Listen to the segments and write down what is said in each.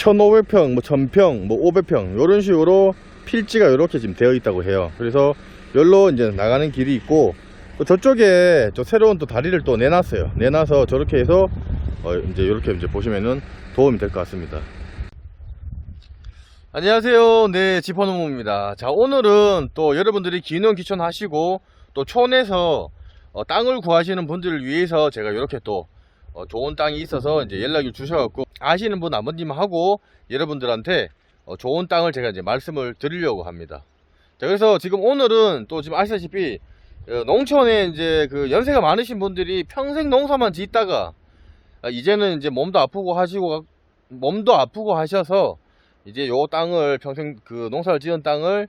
1500평, 뭐 1000평, 뭐 500평 이런 식으로 필지가 이렇게 지금 되어 있다고 해요. 그래서 여기로 이제 나가는 길이 있고 또 저쪽에 저 새로운 또 다리를 또 내놨어요. 내놔서 저렇게 해서 어, 이제 이렇게 이제 보시면은 도움이 될 것 같습니다. 안녕하세요. 네, 지퍼노무입니다. 자, 오늘은 또 여러분들이 기농 기촌 하시고 또 촌에서 어, 땅을 구하시는 분들을 위해서 제가 이렇게 또 어, 좋은 땅이 있어서 이제 연락을 주셔갖고 아시는 분 아버님하고 여러분들한테 어, 좋은 땅을 제가 이제 말씀을 드리려고 합니다. 자, 그래서 지금 오늘은 또 지금 아시다시피 어, 농촌에 이제 그 연세가 많으신 분들이 평생 농사만 짓다가 아, 이제는 이제 몸도 아프고 하시고 몸도 아프고 하셔서 이제 요 땅을 평생 그 농사를 지은 땅을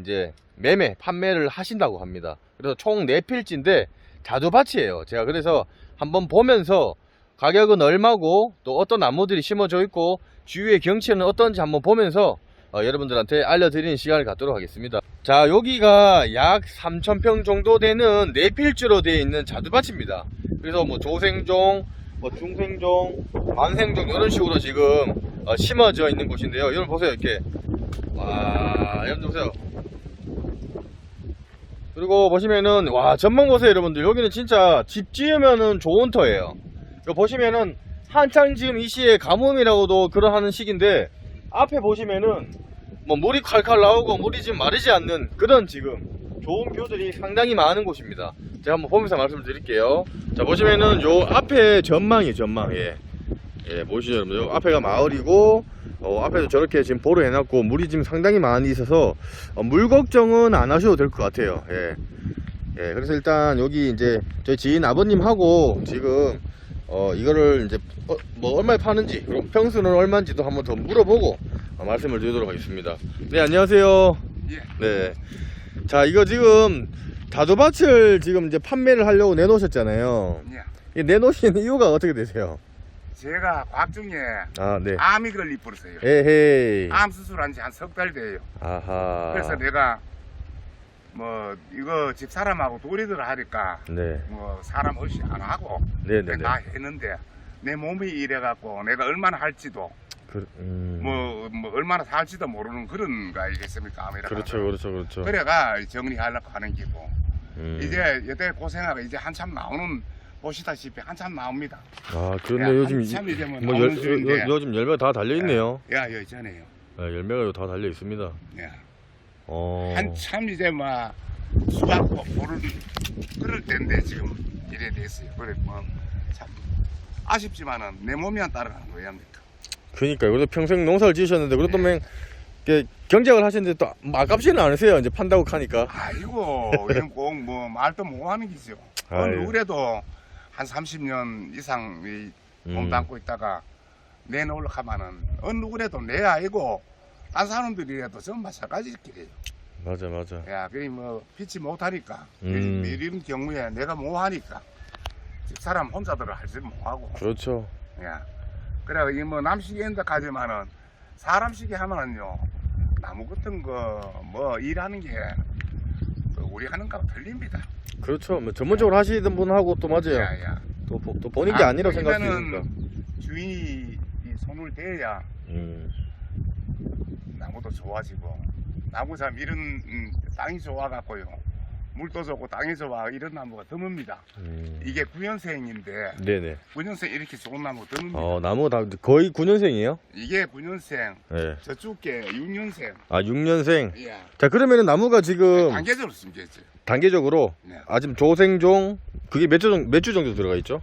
이제 매매 판매를 하신다고 합니다. 그래서 총 4필지인데 자두밭이에요. 제가 그래서 한번 보면서 가격은 얼마고 또 어떤 나무들이 심어져 있고 주위의 경치는 어떤지 한번 보면서 어, 여러분들한테 알려드리는 시간을 갖도록 하겠습니다. 자 여기가 약 3,000평 정도 되는 4필지로 되어 있는 자두밭입니다. 그래서 뭐 조생종, 뭐 중생종, 만생종 이런 식으로 지금 어, 심어져 있는 곳인데요. 여러분 보세요 이렇게 와 여러분 보세요. 그리고 보시면은 와 전망 보세요 여러분들 여기는 진짜 집 지으면은 좋은 터예요. 이거 보시면은 한창 지금 이 시에 가뭄이라고도 그러하는 시기인데 앞에 보시면은 뭐 물이 칼칼 나오고 물이 지금 마르지 않는 그런 지금 좋은 뷰들이 상당히 많은 곳입니다. 제가 한번 보면서 말씀을 드릴게요. 자 보시면은 요 앞에 전망이 전망 예. 예 보시죠 여러분 요 앞에가 마을이고 어, 앞에도 저렇게 지금 보로 해놨고 물이 지금 상당히 많이 있어서 어, 물 걱정은 안 하셔도 될 것 같아요. 예. 예, 그래서 일단 여기 이제 저희 지인 아버님하고 지금 어 이거를 이제 어, 뭐 얼마에 파는지 그리고 평수는 얼마인지도 한번 더 물어보고 어, 말씀을 드리도록 하겠습니다. 네 안녕하세요. 예. 네. 자 이거 지금 다도밭을 지금 이제 판매를 하려고 내놓으셨잖아요. 예. 이 내놓으신 이유가 어떻게 되세요? 제가 과학 중에 아 네. 암이 걸리 버렸어요. 에헤이. 암 수술한 지 한 석 달 돼요. 아하. 그래서 내가 뭐 이거 집 사람하고 도리들 하니까 네. 뭐 사람 없이 안 하고 네네네. 다 했는데 내 몸이 이래갖고 내가 얼마나 할지도 그, 음. 뭐, 뭐 얼마나 살지도 모르는 그런 거 아니겠습니까 암이라 그렇죠, 그렇죠, 그렇죠. 그래가 정리하려고 하는 기고 음. 이제 여태 고생하고 이제 한참 나오는 보시다시피 한참 나옵니다. 아, 그런데 야, 요즘 한참 이제 뭐뭐 나오는 열, 중인데. 요, 요즘 열매가 다 달려 있네요. 야 여전해요. 네, 열매가 다 달려 있습니다. 야. 어. 한참 이제 막 수박 보를 그럴 때인데 지금 이래 됐어요. 그래 뭐 참 아쉽지만은 내 몸이 안 따라가는 거야 합니까? 그러니까 그래도 평생 농사를 지으셨는데 그래도 맹 이렇게 경작을 하시는데 또 아깝지는 않으세요. 이제 판다고 하니까. 아이고 이런 꼭뭐 말도 못 하는 기죠. 아유. 어느 그래도 한 30년 이상 이몸 음. 담고 있다가 내놓으려 하면은 어느 그래도 내 아이고 딴 사람들이라도 전부 마찬가지끼리요. 맞아, 맞아. 야, 그리 뭐 피치 못하니까 음. 이- 이런 경우에 내가 뭐하니까 사람 혼자들은 할지 못하고 그렇죠. 야, 그래 이뭐 남식이 한다 가지만은 사람식이 하면은요 나무 같은 거 뭐 일하는 게그 우리 하는 거하고 틀립니다. 그렇죠. 뭐 전문적으로 하시던 분하고 또 맞아요. 야, 야. 또, 보- 또 본인 게 아, 아니라 이거는 생각하시니까. 주인이 이 손을 대야 음. 나무도 좋아지고 나무 참 이런 음, 땅이 좋아갖고요 물도 좋고 땅이 좋아 이런 나무가 드뭅니다. 음. 이게 9년생인데 네네. 9년생 이렇게 좋은 나무 드뭅니다. 어, 나무 다 거의 9년생이에요? 이게 9년생, 네. 저쪽 게 6년생. 아, 6년생. 예. 자, 그러면은 나무가 지금 단계적으로 숨겨있죠. 단계적으로 네. 아 지금 조생종 그게 몇 주 정도 몇 주 정도 들어가 있죠?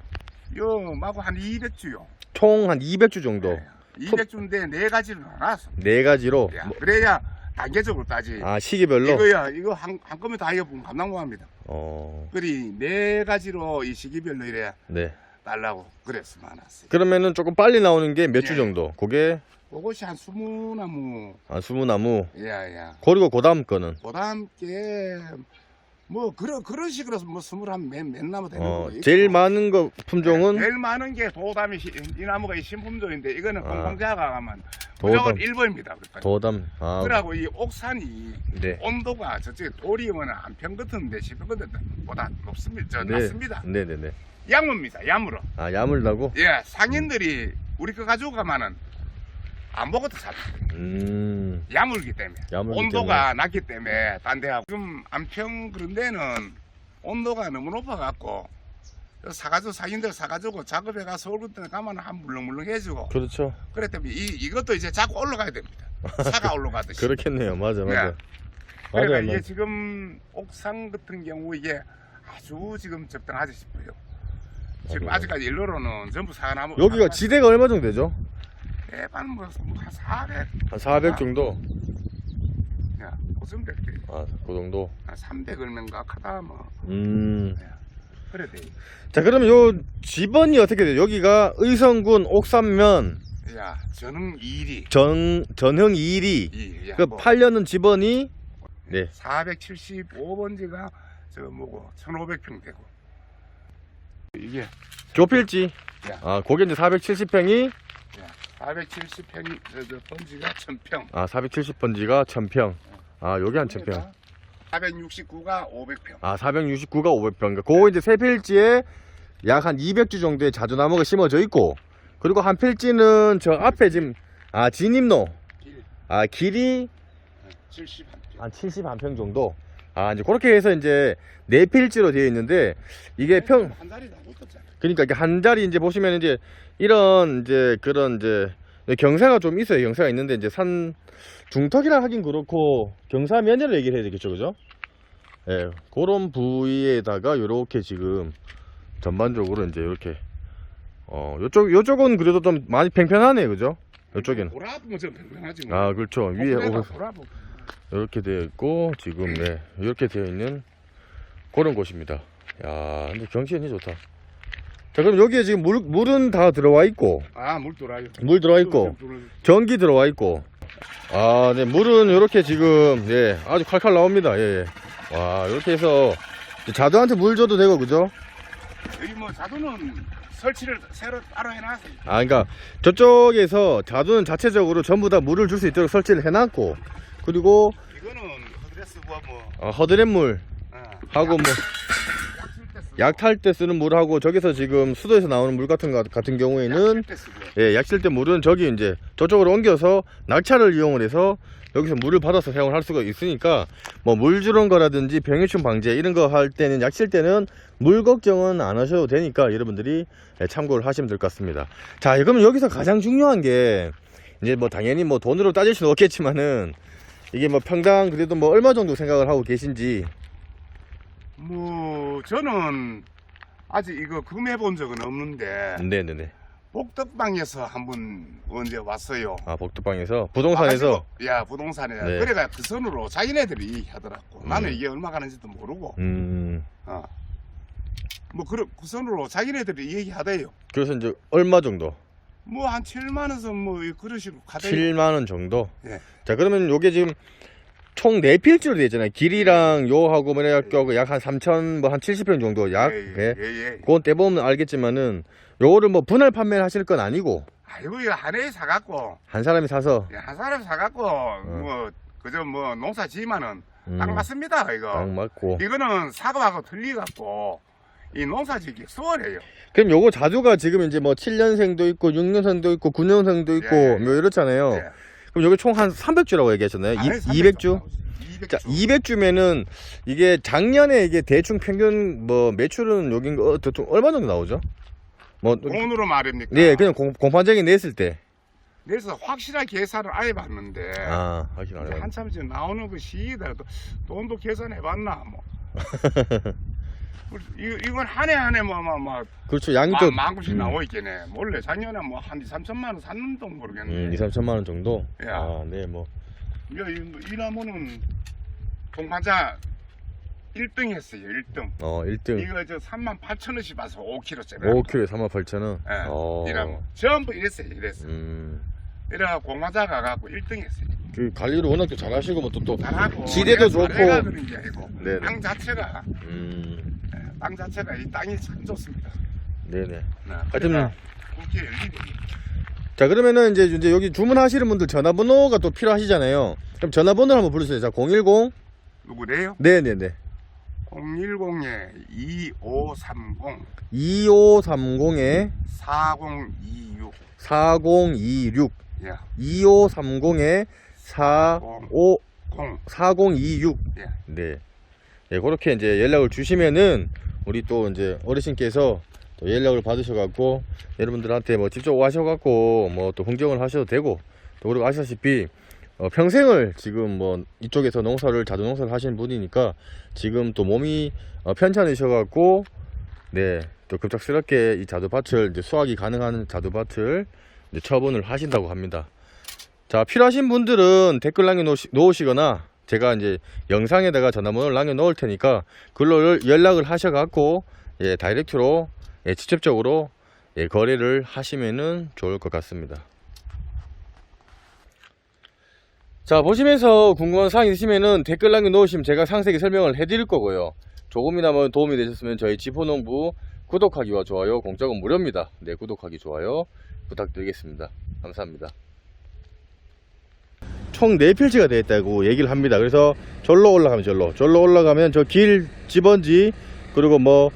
요 마구 한 200주요. 총 한 200주 정도 200주인데 네 가지를 나눴어. 네 가지로 야, 뭐- 그래야 단계적으로 따지. 아 시기별로 이거야, 이거 한, 한꺼번에 다 해보면 감당 못합니다. 어 그리 네 가지로 이 시기별로 이래 네. 달라고 그랬어 많았어요. 그러면은 조금 빨리 나오는 게 몇 주 예. 정도? 그게 그것이 한 20나무. 아 수무나무 야야. 그리고 그 다음 거는 그다음 게 뭐 그런 그런 식으로 뭐 스물 한 몇몇 나무 되는 어거 있고. 제일 많은 거 품종은 제일 많은 게 도담이 시- 이 나무가 이 신품종인데 이거는 아. 공공자가 가면 도담. 무조건 1번입니다. 도담 아 그러고 이 옥산이 네. 온도가 저쪽에 돌이면 한평 같은데 10평 같은데 보다 높습니다. 저 네. 낮습니다. 네 네네. 양무입니다. 양무로. 아 야물나고 예, 상인들이 우리 거 가지고 가면은 안 먹어도 삽니다. 음. 야물기 때문에. 야물기 온도가 낮기 때문에 딴 데하고 지금 안평 그런 데는 온도가 너무 높아갖고 사가지고 사인들 사가지고 작업해 가서 서울 같은 데 가면 한 물렁물렁 해주고 그렇죠. 그랬 때문에 이, 이것도 이제 자꾸 올라가야 됩니다. 차가 올라가듯이. 그렇겠네요. 맞아, 맞아. 네. 그러니까 맞아요, 이게 맞아. 지금 옥상 같은 경우 이게 아주 지금 적당하지 싶어요. 지금 맞아요. 아직까지 일로로는 전부 사과나무. 여기가 지대가 얼마 정도 되죠? 대반 뭐한 400, 한 400 정도? 야, 500, 아, 그 정도. 한300 얼마인가 하다 뭐 음. 그래 돼. 자, 그러면 요 지번이 어떻게 돼요? 여기가 의성군 옥산면 야, 저는 2리. 전, 전흥 2리. 이, 야, 그 뭐, 팔려는 지번이 네. 475번지가 저 뭐고 1,500평 되고. 이게 교필지. 야. 아, 거기 이제 470평이 470평이 저, 저 번지가 1,000평. 아, 470번지가 1000평. 아, 여기 한 1000평. 469가 500평. 아, 469가 500평. 그러니까 그거 이제 세 필지에 약 한 200주 정도의 자두나무가 심어져 있고 그리고 한 필지는 저 앞에 지금 아, 진입로. 길 아, 길이 71평. 한 71평 정도. 아, 이제 그렇게 해서 이제 네 필지로 되어 있는데 이게 평 한 달이 다 붙었잖아. 그러니까 이렇게 한 자리 이제 보시면 이제 이런 이제 그런 이제 경사가 좀 있어요. 경사가 있는데 이제 산 중턱이라 하긴 그렇고 경사 면을 얘기를 해야 되겠죠, 그죠? 예, 그런 부위에다가 이렇게 지금 전반적으로 이제 이렇게 어 요쪽 요쪽은 그래도 좀 많이 팽팽하네, 그죠? 요쪽에는 좀 평평하지 뭐. 아 그렇죠 위에 어, 오-. 이렇게 되어 있고 지금 네 이렇게 되어 있는 그런 곳입니다. 야, 근데 경치는 좋다. 자, 그럼 여기에 지금 물 물은 다 들어와 있고 아, 물 돌아요. 물 들어와 있고 전기 들어와 있고 아, 네 물은 이렇게 지금 예 아주 칼칼 나옵니다. 예. 예. 와, 이렇게 해서 자두한테 물 줘도 되고 그죠? 여기 뭐 자두는 설치를 새로 따로 해놨어요. 아, 그러니까 저쪽에서 자두는 자체적으로 전부 다 물을 줄 수 있도록 설치를 해놨고 그리고 이거는 허드레스 뭐 뭐. 어, 허드렛물 어, 하고 뭐. 약 탈 때 쓰는 물하고 저기서 지금 수도에서 나오는 물 같은 거 같은 경우에는 약쓸 때 쓰고. 예, 약실 때 물은 저기 이제 저쪽으로 옮겨서 낙차를 이용을 해서 여기서 물을 받아서 사용을 할 수가 있으니까 뭐 물 주는 거라든지 병해충 방제 이런 거 할 때는 약실 때는 물 걱정은 안 하셔도 되니까 여러분들이 예, 참고를 하시면 될 것 같습니다. 자, 그러면 여기서 가장 중요한 게 이제 뭐 당연히 뭐 돈으로 따질 수는 없겠지만은 이게 뭐 평당 그래도 뭐 얼마 정도 생각을 하고 계신지 뭐 저는 아직 이거 구매해 본 적은 없는데 네네네. 복덕방에서 한번 언제 왔어요. 아 복도방에서 부동산에서 와가지고, 야 부동산에 네. 그래가 그 선으로 자기네들이 하더라고. 나는 음. 이게 얼마 가는지도 모르고. 음 어. 뭐 그런 그 선으로 자기네들이 얘기하대요. 그래서 이제 얼마 정도? 뭐 한 7만 원선 뭐 가대요. 7만 원 정도. 예. 자 그러면 요게 지금 총 4필지로 되어 있잖아요. 길이랑 요하고 뭐냐 약한 3천 뭐한 70평 정도 약. 예, 예. 예, 예. 그건 떼보면 알겠지만은 요거를 뭐 분할 판매를 하실 건 아니고 아이고 이거 한 해에 사갖고 한 사람이 사서 야, 한 사람 사갖고 뭐 그저 뭐 농사 지으면은 어. 음, 딱 맞습니다 이거. 딱 맞고. 이거는 사과하고 틀리갖고 이 농사 짓기 수월해요. 그럼 요거 자두가 지금 이제 뭐 7년생도 있고 6년생도 있고 9년생도 있고 예, 예. 뭐 이렇잖아요. 예. 그럼 여기 총 한 300주라고 얘기하셨나요? 안 해, 200주? 200주. 자, 200주면은 이게 작년에 이게 대충 평균 뭐 매출은 여긴 어, 대충 얼마 정도 나오죠? 뭐 돈으로 말입니까? 네, 그냥 공, 공판적인 냈을 때. 그래서 확실하게 계산을 안 해봤는데 아, 해요. 한참 지금 나오는 그 시기더라도 돈도 계산해 봤나 뭐. 이거 이건 한 해 한 해 뭐뭐뭐 그렇죠. 양이 또만 구씩 음. 나와 있겠네. 몰래 작년에 뭐한 2, 3천만 원 샀는도 모르겠네. 음, 2, 3천만 원 정도. 야. 아, 네, 뭐. 이거 이, 이 나무는 동반자 1등 했어요. 1등. 어, 1등. 이거 저 3만 8천 원씩 봐서 5kg짜리. 5kg에 38,000원. 예. 어. 이 나무 전부 이랬어요. 이랬어. 음. 이래가 공마자 가갖고 1등 했어요. 그 관리를 워낙 또 잘하시고 뭐또 또. 잘하고 지대도 내가 좋고. 잘해가 그런 게 아니고 네네. 땅 자체가 음. 예, 땅 자체가 이 땅이 참 좋습니다. 네네. 네. 하여튼 굵게 열리고 자, 그러면은 이제 이제 여기 주문하시는 분들 전화번호가 또 필요하시잖아요. 그럼 전화번호를 한번 부르세요. 자, 010. 누구래요? 네, 네, 네. 010에 2530 2530에 4026 4026 예. 2530에 45 공. 4026 예. 네. 예, 그렇게 이제 연락을 주시면은 우리 또 이제 어르신께서 또 연락을 받으셔갖고 여러분들한테 뭐 직접 오셔갖고 뭐 또 흥정을 하셔도 되고 또 그리고 아시다시피 어, 평생을 지금 뭐 이쪽에서 농사를 자두 농사를 하시는 분이니까 지금 또 몸이 어, 편찮으셔갖고 네 또 급작스럽게 이 자두밭을 이제 수확이 가능한 자두밭을 이제 처분을 하신다고 합니다. 자 필요하신 분들은 댓글 남겨 놓으시, 놓으시거나 제가 이제 영상에다가 전화번호를 남겨 놓을 테니까 글로 연락을 하셔 갖고 예 다이렉트로 예, 직접적으로 예, 거래를 하시면은 좋을 것 같습니다. 자 보시면서 궁금한 사항 있으시면은 댓글 남겨 놓으시면 제가 상세히 설명을 해 드릴 거고요. 조금이나마 도움이 되셨으면 저희 지포농부 구독하기와 좋아요 공짜는 무료입니다. 네 구독하기 좋아요 부탁드리겠습니다. 감사합니다. 총 4필지가 되어 있다고 얘기를 합니다. 그래서 절로 올라가면 절로, 절로 올라가면 저길 집언지 그리고 뭐